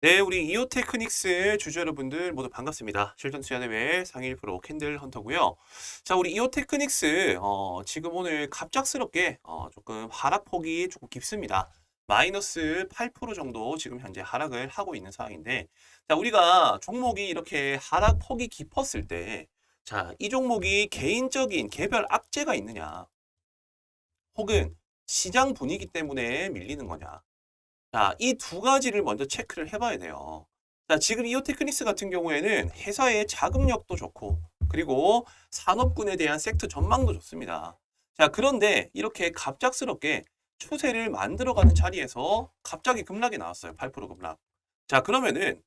네, 우리 이오테크닉스 주주 여러분들 모두 반갑습니다. 실전 투자대회 상위 프로 캔들 헌터고요. 자, 우리 이오테크닉스 어, 지금 오늘 갑작스럽게 어, 조금 하락폭이 조금 깊습니다. 마이너스 8% 정도 지금 현재 하락을 하고 있는 상황인데, 자, 우리가 종목이 이렇게 하락폭이 깊었을 때, 자, 이 종목이 개인적인 개별 악재가 있느냐, 혹은 시장 분위기 때문에 밀리는 거냐. 자, 이 두 가지를 먼저 체크를 해봐야 돼요. 자, 지금 이오 테크닉스 같은 경우에는 회사의 자금력도 좋고, 그리고 산업군에 대한 섹터 전망도 좋습니다. 자, 그런데 이렇게 갑작스럽게 추세를 만들어가는 자리에서 갑자기 급락이 나왔어요. 8% 급락. 자, 그러면은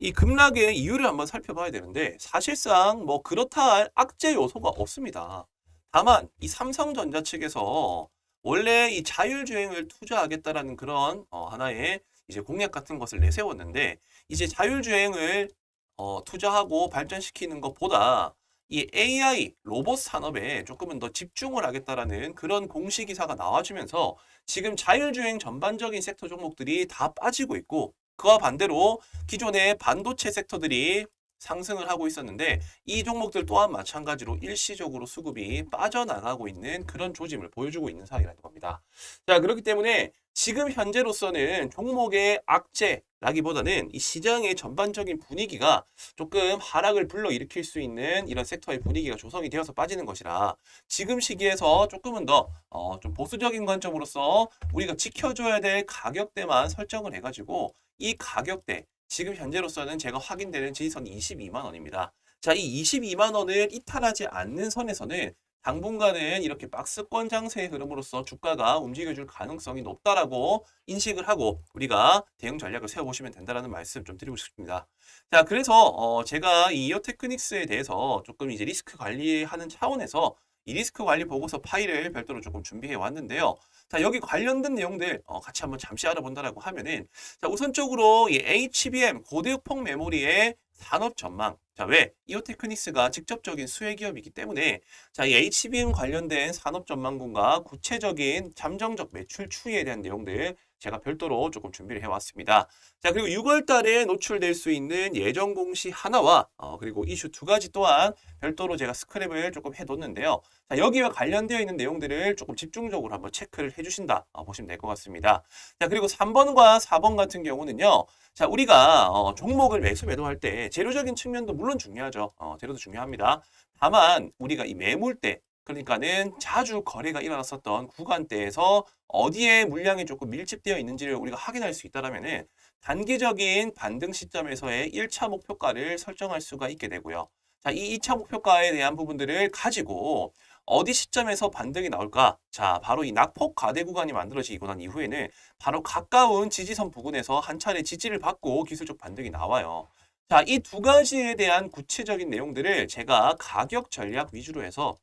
이 급락의 이유를 한번 살펴봐야 되는데, 사실상 뭐 그렇다 할 악재 요소가 없습니다. 다만, 이 삼성전자 측에서 원래 이 자율주행을 투자하겠다라는 그런 어, 하나의 이제 공약 같은 것을 내세웠는데 이제 자율주행을 어, 투자하고 발전시키는 것보다 이 AI 로봇 산업에 조금은 더 집중을 하겠다라는 그런 공시 기사가 나와주면서 지금 자율주행 전반적인 섹터 종목들이 다 빠지고 있고 그와 반대로 기존의 반도체 섹터들이 상승을 하고 있었는데 이 종목들 또한 마찬가지로 일시적으로 수급이 빠져나가고 있는 그런 조짐을 보여주고 있는 상황이라는 겁니다. 자, 그렇기 때문에 지금 현재로서는 종목의 악재라기보다는 이 시장의 전반적인 분위기가 조금 하락을 불러일으킬 수 있는 이런 섹터의 분위기가 조성이 되어서 빠지는 것이라 지금 시기에서 조금은 더 어, 좀 보수적인 관점으로서 우리가 지켜줘야 될 가격대만 설정을 해가지고 이 가격대 지금 현재로서는 제가 확인되는 지지선이 22만 원입니다. 자, 이 22만 원을 이탈하지 않는 선에서는 당분간은 이렇게 박스권 장세의 흐름으로서 주가가 움직여줄 가능성이 높다라고 인식을 하고 우리가 대응 전략을 세워보시면 된다라는 말씀 좀 드리고 싶습니다. 자, 그래서 어, 제가 이 이어테크닉스에 대해서 조금 이제 리스크 관리하는 차원에서 이 리스크 관리 보고서 파일을 별도로 조금 준비해 왔는데요. 자, 여기 관련된 내용들 어, 같이 한번 잠시 알아본다라고 하면은 자, 우선적으로 이 HBM 고대역폭 메모리의 산업 전망. 자, 왜? 이오테크닉스가 직접적인 수혜 기업이기 때문에 자, 이 HBM 관련된 산업 전망군과 구체적인 잠정적 매출 추이에 대한 내용들 제가 별도로 조금 준비를 해왔습니다. 자, 그리고 6월 달에 노출될 수 있는 예정 공시 하나와 어, 그리고 이슈 두 가지 또한 별도로 제가 스크랩을 조금 해뒀는데요. 자, 여기와 관련되어 있는 내용들을 조금 집중적으로 한번 체크를 해주신다 어, 보시면 될 것 같습니다. 자, 그리고 3번과 4번 같은 경우는요. 자, 우리가 어, 종목을 매수 매도할 때 재료적인 측면도 물론 중요하죠. 어, 재료도 중요합니다. 다만 우리가 이 매물대 그러니까는 자주 거래가 일어났었던 구간대에서 어디에 물량이 조금 밀집되어 있는지를 우리가 확인할 수 있다라면은 단기적인 반등 시점에서의 1차 목표가를 설정할 수가 있게 되고요. 자, 이 2차 목표가에 대한 부분들을 가지고 어디 시점에서 반등이 나올까? 자, 바로 이 낙폭 과대 구간이 만들어지고 난 이후에는 바로 가까운 지지선 부근에서 한 차례 지지를 받고 기술적 반등이 나와요. 자, 이 두 가지에 대한 구체적인 내용들을 제가 가격 전략 위주로 해서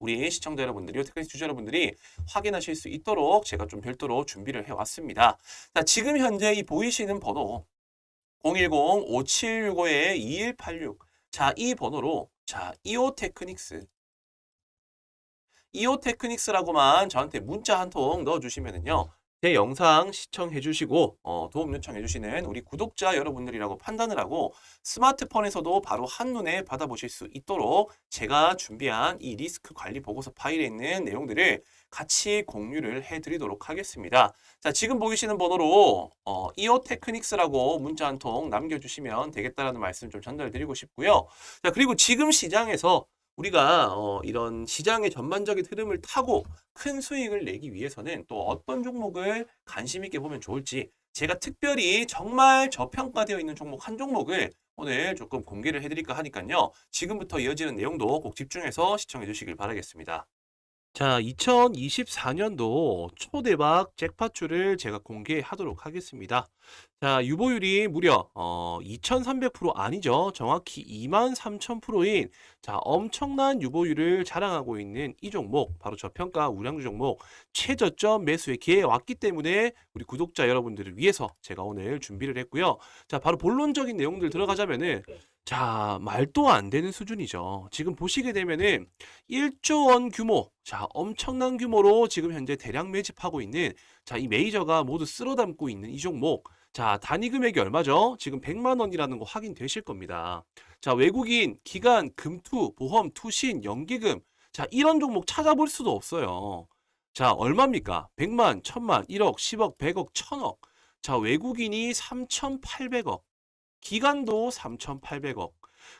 우리 시청자 여러분들이, 특히 주주 여러분들이 확인하실 수 있도록 제가 좀 별도로 준비를 해왔습니다. 자, 지금 현재 이 보이시는 번호 010-5765-2186 자, 이 번호로 자, 이오 테크닉스 이오 테크닉스라고만 저한테 문자 한 통 넣어주시면은요. 제 영상 시청해 주시고 어, 도움 요청해 주시는 우리 구독자 여러분들이라고 판단을 하고 스마트폰에서도 바로 한눈에 받아보실 수 있도록 제가 준비한 이 리스크 관리 보고서 파일에 있는 내용들을 같이 공유를 해드리도록 하겠습니다. 자, 지금 보이시는 번호로 어, 이오테크닉스라고 문자 한 통 남겨주시면 되겠다라는 말씀 좀 전달드리고 싶고요. 자, 그리고 지금 시장에서 우리가 어, 이런 시장의 전반적인 흐름을 타고 큰 수익을 내기 위해서는 또 어떤 종목을 관심 있게 보면 좋을지 제가 특별히 정말 저평가되어 있는 종목 한 종목을 오늘 조금 공개를 해드릴까 하니까요. 지금부터 이어지는 내용도 꼭 집중해서 시청해 주시길 바라겠습니다. 자, 2024년도 초대박 잭팟추를 제가 공개하도록 하겠습니다. 자, 유보율이 무려 어, 2300% 아니죠. 정확히 23000%인 자, 엄청난 유보율을 자랑하고 있는 이 종목, 바로 저평가 우량주 종목 최저점 매수의 기회에 왔기 때문에 우리 구독자 여러분들을 위해서 제가 오늘 준비를 했고요. 자, 바로 본론적인 내용들 들어가자면은 자, 말도 안 되는 수준이죠. 지금 보시게 되면은 1조 원 규모, 자, 엄청난 규모로 지금 현재 대량 매집하고 있는 자, 이 메이저가 모두 쓸어 담고 있는 이 종목. 자, 단위 금액이 얼마죠? 지금 100만 원이라는 거 확인되실 겁니다. 자, 외국인, 기간, 금투, 보험, 투신, 연기금. 자, 이런 종목 찾아볼 수도 없어요. 자, 얼마입니까? 100만, 1000만, 1억, 10억, 100억, 1000억. 자, 외국인이 3,800억. 기간도 3,800억.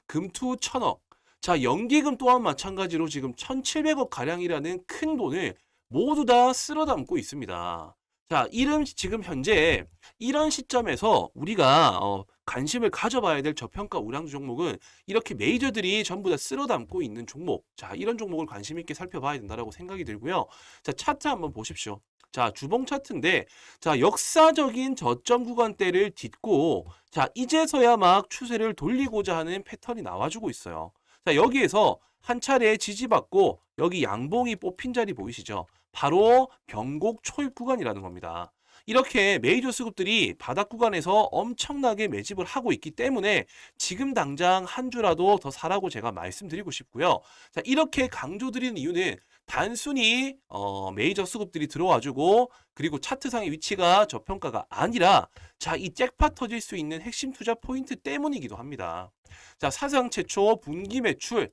금투 1000억. 자, 연기금 또한 마찬가지로 지금 1,700억 가량이라는 큰 돈을 모두 다 쓸어 담고 있습니다. 자, 이름 지금 현재 이런 시점에서 우리가 어, 관심을 가져봐야 될 저평가 우량주 종목은 이렇게 메이저들이 전부 다 쓸어 담고 있는 종목. 자, 이런 종목을 관심 있게 살펴봐야 된다라고 생각이 들고요. 자, 차트 한번 보십시오. 자, 주봉 차트인데 자, 역사적인 저점 구간대를 딛고 자, 이제서야 막 추세를 돌리고자 하는 패턴이 나와주고 있어요. 자, 여기에서 한 차례 지지받고 여기 양봉이 뽑힌 자리 보이시죠? 바로 변곡 초입 구간이라는 겁니다. 이렇게 메이저 수급들이 바닥 구간에서 엄청나게 매집을 하고 있기 때문에 지금 당장 한 주라도 더 사라고 제가 말씀드리고 싶고요. 자, 이렇게 강조드리는 이유는 단순히 어, 메이저 수급들이 들어와주고 그리고 차트상의 위치가 저평가가 아니라 자, 이 잭팟 터질 수 있는 핵심 투자 포인트 때문이기도 합니다. 자, 사상 최초 분기 매출